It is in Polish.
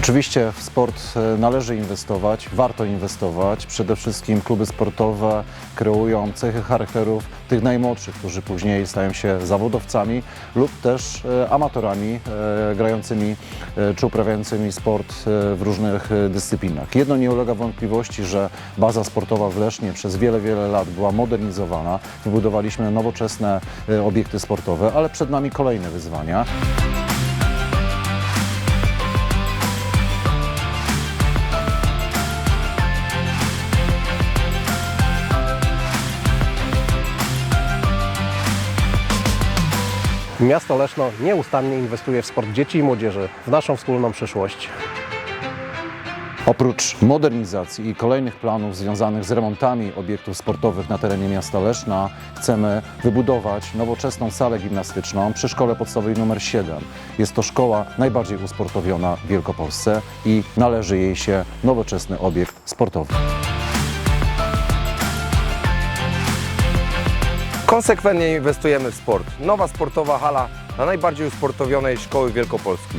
Oczywiście w sport e, należy inwestować, warto inwestować. Przede wszystkim kluby sportowe kreują cechy charakterów tych najmłodszych, którzy później stają się zawodowcami lub też e, amatorami e, grającymi czy uprawiającymi sport w różnych dyscyplinach. Jedno nie ulega wątpliwości, że baza sportowa w Lesznie przez wiele, wiele lat była modernizowana. Wybudowaliśmy nowoczesne obiekty sportowe, ale przed nami kolejne wyzwania. Miasto Leszno nieustannie inwestuje w sport dzieci i młodzieży, w naszą wspólną przyszłość. Oprócz modernizacji i kolejnych planów związanych z remontami obiektów sportowych na terenie miasta Leszna, chcemy wybudować nowoczesną salę gimnastyczną przy szkole podstawowej nr 7. Jest to szkoła najbardziej usportowiona w Wielkopolsce i należy jej się nowoczesny obiekt sportowy. Konsekwentnie inwestujemy w sport. Nowa sportowa hala dla najbardziej usportowionej szkoły Wielkopolski.